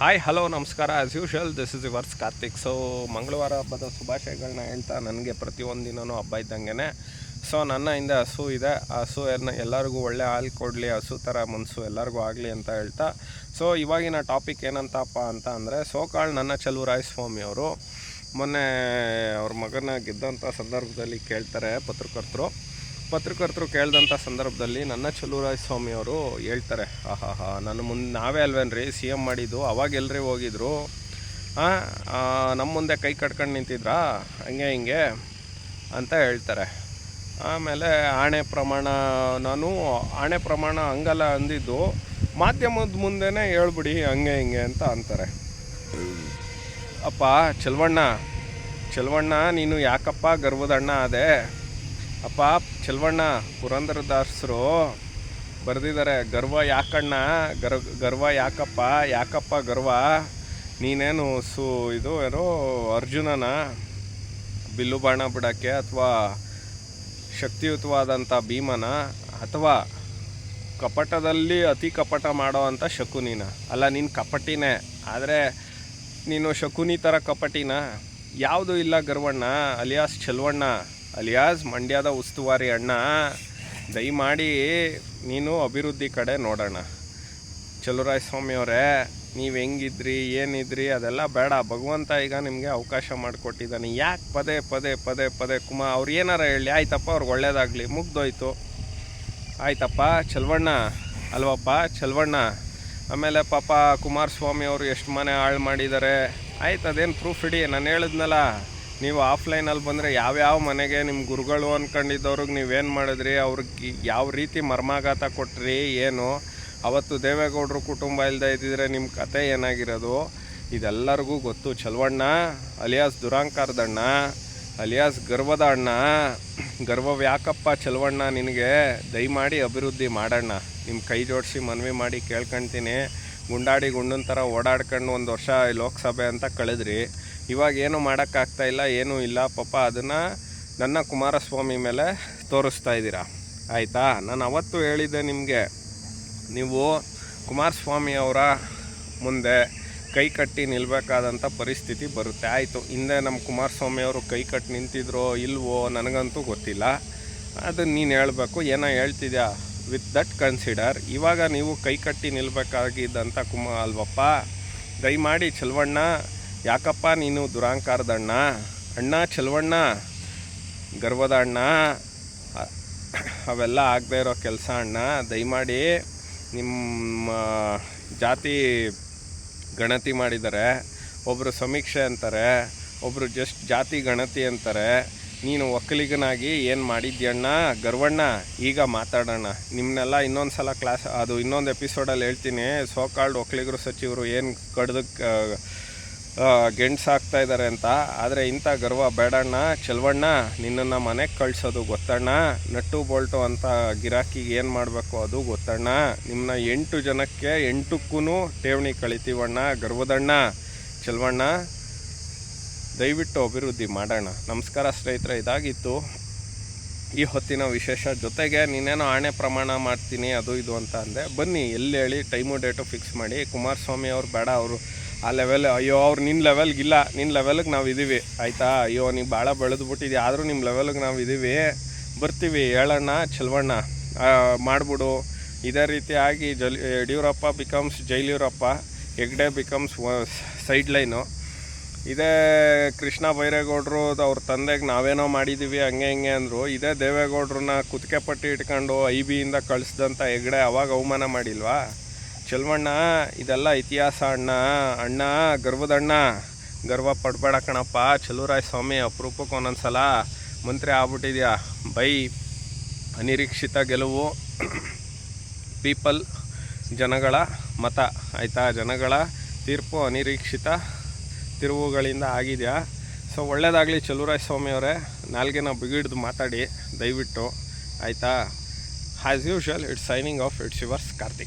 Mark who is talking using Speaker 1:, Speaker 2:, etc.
Speaker 1: Hi hello ನಮಸ್ಕಾರ. As usual this is yours Karthik so ಮಂಗಳವಾರ ಹಬ್ಬದ ಶುಭಾಶಯಗಳನ್ನ ಹೇಳ್ತಾ ನನಗೆ ಪ್ರತಿಯೊಂದು ದಿನವೂ ಹಬ್ಬ ಇದ್ದಂಗೆ ಸೊ ನನ್ನ ಹಿಂದೆ ಹಸು ಇದೆ. ಹಸು ಎಲ್ಲ ಎಲ್ಲರಿಗೂ ಒಳ್ಳೆ ಹಾಲು ಕೊಡಲಿ, ಹಸು ಥರ ಮನಸ್ಸು ಎಲ್ಲರಿಗೂ ಆಗಲಿ ಅಂತ ಹೇಳ್ತಾ. ಸೊ ಇವಾಗಿನ ಟಾಪಿಕ್ ಏನಂತಪ್ಪ ಅಂತ ಅಂದರೆ, ಸೋಕಾಳ್ ನನ್ನ ಚಲುವರಾಯ ಸ್ವಾಮಿ ಅವರು. ಮೊನ್ನೆ ಅವ್ರ ಮಗನ ಗೆದ್ದಂಥ ಸಂದರ್ಭದಲ್ಲಿ ಕೇಳ್ತಾರೆ ಪತ್ರಕರ್ತರು. ಪತ್ರಕರ್ತರು ಕೇಳಿದಂಥ ಸಂದರ್ಭದಲ್ಲಿ ನನ್ನ ಚಲುವರಾಯ ಸ್ವಾಮಿ ಅವರು ಹೇಳ್ತಾರೆ ಆಹಾ ಹಾ ನನ್ನ ಮುಂದೆ ನಾವೇ ಅಲ್ವೇನ್ರಿ? ಸಿ ಎಂ ಮಾಡಿದ್ದು, ಅವಾಗ ಎಲ್ಲರೇ ಹೋಗಿದ್ರು? ನಮ್ಮ ಮುಂದೆ ಕೈ ಕಟ್ಕೊಂಡು ನಿಂತಿದ್ರಾ? ಹಂಗೆ, ಹಿಂಗೆ ಅಂತ ಹೇಳ್ತಾರೆ. ಆಮೇಲೆ ಆಣೆ ಪ್ರಮಾಣ, ನಾನು ಆಣೆ ಪ್ರಮಾಣ ಹಂಗಲ್ಲ ಅಂದಿದ್ದು, ಮಾಧ್ಯಮದ ಮುಂದೆನೇ ಹೇಳ್ಬಿಡಿ, ಹಂಗೆ, ಹಿಂಗೆ ಅಂತ ಅಂತಾರೆ. ಅಪ್ಪ, ಚಲವಣ್ಣ ಚಲವಣ್ಣ, ನೀನು ಯಾಕಪ್ಪ ಗರ್ವದಣ್ಣ ಅದೇ ಅಪ್ಪ ಚೆಲ್ವಣ್ಣ ಪುರಂದರದಾಸರು ಬರೆದಿದ್ದಾರೆ. ಗರ್ವ ಯಾಕಣ್ಣ? ಗರ್, ಗರ್ವ ಯಾಕಪ್ಪ? ಯಾಕಪ್ಪ ಗರ್ವ? ನೀನೇನು ಸು, ಇದು ಏನು ಅರ್ಜುನನ ಬಿಲ್ಲು ಬಾಣ ಬಿಡೋಕ್ಕೆ ಅಥವಾ ಶಕ್ತಿಯುತವಾದಂಥ ಭೀಮನ ಅಥವಾ ಕಪಟದಲ್ಲಿ ಅತಿ ಕಪಟ ಮಾಡೋ ಅಂಥ ಶಕುನಿನ ಅಲ್ಲ, ನೀನು ಕಪಟಿನೇ. ಆದರೆ ನೀನು ಶಕುನಿ ಥರ ಕಪಟಿನ? ಯಾವುದು ಇಲ್ಲ ಗರ್ವಣ್ಣ, ಅಲಿಯಾಸ್ ಚೆಲ್ವಣ್ಣ ಅಲಿಯಾಸ್ ಮಂಡ್ಯದ ಉಸ್ತುವಾರಿ ಅಣ್ಣ, ದಯಮಾಡಿ ನೀನು ಅಭಿವೃದ್ಧಿ ಕಡೆ ನೋಡೋಣ. ಚಲುರಾಯ ಸ್ವಾಮಿ ಅವರೇ, ನೀವು ಹೆಂಗಿದ್ರಿ, ಏನಿದ್ರಿ, ಅದೆಲ್ಲ ಬೇಡ. ಭಗವಂತ ಈಗ ನಿಮಗೆ ಅವಕಾಶ ಮಾಡಿಕೊಟ್ಟಿದ್ದಾನೆ. ಯಾಕೆ ಪದೇ ಪದೇ ಪದೇ ಪದೇ ಕುಮ, ಅವ್ರು ಏನಾರ ಹೇಳಿ, ಆಯ್ತಪ್ಪ, ಅವ್ರಿಗೆ ಒಳ್ಳೇದಾಗಲಿ, ಮುಗ್ದೋಯ್ತು. ಆಯ್ತಪ್ಪ, ಚಲವಣ್ಣ. ಅಲ್ವಪ್ಪ, ಚಲವಣ್ಣ. ಆಮೇಲೆ ಪಾಪ ಕುಮಾರಸ್ವಾಮಿ ಅವರು ಎಷ್ಟು ಮನೆ ಹಾಳು ಮಾಡಿದ್ದಾರೆ. ಆಯ್ತು, ಅದೇನು ಪ್ರೂಫ್ ಇಡಿ, ನಾನು ಹೇಳಿದ್ನಲ್ಲ. ನೀವು ಆಫ್ಲೈನಲ್ಲಿ ಬಂದರೆ ಯಾವ್ಯಾವ ಮನೆಗೆ ನಿಮ್ಮ ಗುರುಗಳು ಅಂದ್ಕೊಂಡಿದ್ದವ್ರಿಗೆ ನೀವೇನು ಮಾಡಿದ್ರಿ? ಅವ್ರಿಗೆ ಯಾವ ರೀತಿ ಮರ್ಮಾಘಾತ ಕೊಟ್ರಿ? ಏನು? ಅವತ್ತು ದೇವೇಗೌಡರು ಕುಟುಂಬ ಇಲ್ಲದೆ ಇದ್ದಿದ್ರೆ ನಿಮ್ಮ ಕತೆ ಏನಾಗಿರೋದು? ಇದೆಲ್ಲರಿಗೂ ಗೊತ್ತು. ಚಲವಣ್ಣ ಅಲಿಯಾಸ್ ದುರಾಂಕಾರದಣ್ಣ, ಅಲಿಯಾಸ್ ಗರ್ವದ ಅಣ್ಣ ಗರ್ವವ್ ಯಾಕಪ್ಪ ಚಲವಣ್ಣ ನಿನಗೆ ದಯಮಾಡಿ ಅಭಿವೃದ್ಧಿ ಮಾಡೋಣ ನಿಮ್ಮ ಕೈ ಜೋಡಿಸಿ ಮನವಿ ಮಾಡಿ ಕೇಳ್ಕೊಳ್ತೀನಿ ಗುಂಡಾಡಿ ಗುಂಡನ ಥರ ಓಡಾಡ್ಕೊಂಡು ಒಂದು ವರ್ಷ ಲೋಕಸಭೆ ಅಂತ ಕಳೆದ್ರಿ. ಇವಾಗ ಏನು ಮಾಡೋಕ್ಕಾಗ್ತಾ ಇಲ್ಲ, ಏನೂ ಇಲ್ಲ. ಪಾಪ ಅದನ್ನು ನನ್ನ ಕುಮಾರಸ್ವಾಮಿ ಮೇಲೆ ತೋರಿಸ್ತಾ ಇದ್ದೀರಾ? ಆಯಿತಾ? ನಾನು ಅವತ್ತು ಹೇಳಿದ್ದೆ ನಿಮಗೆ, ನೀವು ಕುಮಾರಸ್ವಾಮಿ ಅವರ ಮುಂದೆ ಕೈ ಕಟ್ಟಿ ನಿಲ್ಲಬೇಕಾದಂಥ ಪರಿಸ್ಥಿತಿ ಬರುತ್ತೆ. ಆಯಿತು, ಹಿಂದೆ ನಮ್ಮ ಕುಮಾರಸ್ವಾಮಿ ಅವರು ಕೈ ಕಟ್ಟಿ ನಿಂತಿದ್ರೋ ಇಲ್ವೋ ನನಗಂತೂ ಗೊತ್ತಿಲ್ಲ. ಅದು ನೀನು ಹೇಳಬೇಕು, ಏನೋ ಹೇಳ್ತಿದ್ಯಾ? ವಿತ್ ದಟ್ ಕನ್ಸಿಡರ್ ಇವಾಗ ನೀವು ಕೈ ಕಟ್ಟಿ ನಿಲ್ಲಬೇಕಾಗಿದ್ದಂಥ ಕುಮ, ಅಲ್ವಪ್ಪ? ದಯಮಾಡಿ ಚೆಲ್ವಣ್ಣ ಯಾಕಪ್ಪ ನೀನು ದುರಾಂಕಾರದ ಅಣ್ಣ? ಅಣ್ಣ ಚೆಲುವಣ್ಣ ಗರ್ವದ ಅಣ್ಣ ಅವೆಲ್ಲ ಆಗದೆ ಇರೋ ಕೆಲಸ ಅಣ್ಣ. ದಯಮಾಡಿ ನಿಮ್ಮ ಜಾತಿ ಗಣತಿ ಮಾಡಿದ್ದಾರೆ ಒಬ್ಬರು ಸಮೀಕ್ಷೆ ಅಂತಾರೆ ಒಬ್ಬರು ಜಸ್ಟ್ ಜಾತಿ ಗಣತಿ ಅಂತಾರೆ. ನೀನು ಒಕ್ಕಲಿಗನಾಗಿ ಏನು ಮಾಡಿದ್ಯಣ್ಣ ಗರ್ವಣ್ಣ, ಈಗ ಮಾತಾಡೋಣ. ನಿಮ್ಮನ್ನೆಲ್ಲ ಇನ್ನೊಂದು ಸಲ ಕ್ಲಾಸ್, ಅದು ಇನ್ನೊಂದು ಎಪಿಸೋಡಲ್ಲಿ ಹೇಳ್ತೀನಿ. ಸೋಕಾಲ್ಡ್ ಒಕ್ಕಲಿಗರು ಸಚಿವರು ಏನು ಕಡ್ದಕ್ಕೆ ಗೆಣ್ಸಾಕ್ತಾ ಇದ್ದಾರೆ ಅಂತ. ಆದರೆ ಇಂಥ ಗರ್ವ ಬೇಡಣ್ಣ ಚೆಲ್ವಣ್ಣ, ನಿನ್ನನ್ನು ಮನೆಗೆ ಕಳಿಸೋದು ಗೊತ್ತಣ್ಣ. ನಟ್ಟು ಬೋಲ್ಟು ಅಂತ ಗಿರಾಕಿಗೆ ಏನು ಮಾಡಬೇಕು ಅದು ಗೊತ್ತಣ್ಣ. ನಿಮ್ಮನ್ನ ಎಂಟು ಜನಕ್ಕೆ ಎಂಟಕ್ಕೂ ಠೇವಣಿ ಕಳಿತೀವಣ್ಣ. ಗರ್ವದಣ್ಣ. ಚೆಲ್ವಣ್ಣ, ದಯವಿಟ್ಟು ಅಭಿವೃದ್ಧಿ ಮಾಡೋಣ ನಮಸ್ಕಾರ ಸ್ನೇಹಿತರೆ, ಇದಾಗಿತ್ತು. ಈ ಹೊತ್ತಿನ ವಿಶೇಷ ಜೊತೆಗೆ ನೀನೇನೋ ಆಣೆ ಪ್ರಮಾಣ ಮಾಡ್ತೀನಿ, ಅದು ಇದು ಅಂತ ಅಂದೆ. ಬನ್ನಿ, ಎಲ್ಲಿ ಹೇಳಿ, ಟೈಮು ಡೇಟು ಫಿಕ್ಸ್ ಮಾಡಿ. ಕುಮಾರಸ್ವಾಮಿ ಅವರು ಬೇಡ, ಅವರು ಆ ಲೆವೆಲ್ ಅಯ್ಯೋ, ಅವ್ರು ನಿನ್ನ ಲೆವೆಲ್ಗಿಲ್ಲ ನಿನ್ನ ಲೆವೆಲ್ಗೆ ನಾವು ಇದ್ದೀವಿ ಆಯಿತಾ? ಅಯ್ಯೋ, ನೀವು ಭಾಳ ಬೆಳೆದ್ಬಿಟ್ಟಿದ್ದೆ. ಆದರೂ ನಿಮ್ಮ ಲೆವೆಲ್ಗೆ ನಾವು ಇದ್ದೀವಿ ಬರ್ತೀವಿ ಹೇಳೋಣ ಚೆಲ್ವಣ್ಣ ಮಾಡಿಬಿಡು. ಇದೇ ರೀತಿಯಾಗಿ Jal Yediyurappa becomes Jailiyurappa Hegde becomes side line ಇದೇ ಕೃಷ್ಣ ಬೈರೇಗೌಡರು ಅವ್ರ ತಂದೆಗೆ ನಾವೇನೋ ಮಾಡಿದ್ದೀವಿ ಹಂಗೆ ಹಿಂಗೆ ಅಂದರು. ಇದೇ ದೇವೇಗೌಡ್ರನ್ನ ಕುತ್ತಿಗೆ ಪಟ್ಟಿ ಇಟ್ಕೊಂಡು ಐ ಬಿಯಿಂದ ಕಳಿಸ್ದಂಥ ಹೆಗ್ಡೆ ಅವಾಗ ಅವಮಾನ ಮಾಡಿಲ್ವಾ? ಚೆಲ್ವಣ್ಣ, ಇದೆಲ್ಲ ಇತಿಹಾಸ ಅಣ್ಣ. ಅಣ್ಣ, ಗರ್ವದಣ್ಣ. ಗರ್ವ ಪಡ್ಬೇಡ ಕಣಪ್ಪ. ಚಲುರಾಯ ಸ್ವಾಮಿ, ಅಪರೂಪಕ್ಕೆ ಒಂದೊಂದು ಸಲ ಮಂತ್ರಿ ಆಗ್ಬಿಟ್ಟಿದ್ಯಾ? ಬೈ. ಅನಿರೀಕ್ಷಿತ ಗೆಲುವು. ಪೀಪಲ್, ಜನಗಳ ಮತ. ಆಯಿತಾ? ಜನಗಳ ತೀರ್ಪು ಅನಿರೀಕ್ಷಿತ ತಿರುವುಗಳಿಂದ ಆಗಿದೆಯಾ? ಸೊ, ಒಳ್ಳೇದಾಗಲಿ ಚಲುರಾಯ ಸ್ವಾಮಿ ಅವರೇ. ನಾಲ್ಗೆನ ಬಿಗಿಡ್ದು ಮಾತಾಡಿ, ದಯವಿಟ್ಟು. ಆಯಿತಾ? As usual it's signing off it's yours Karthik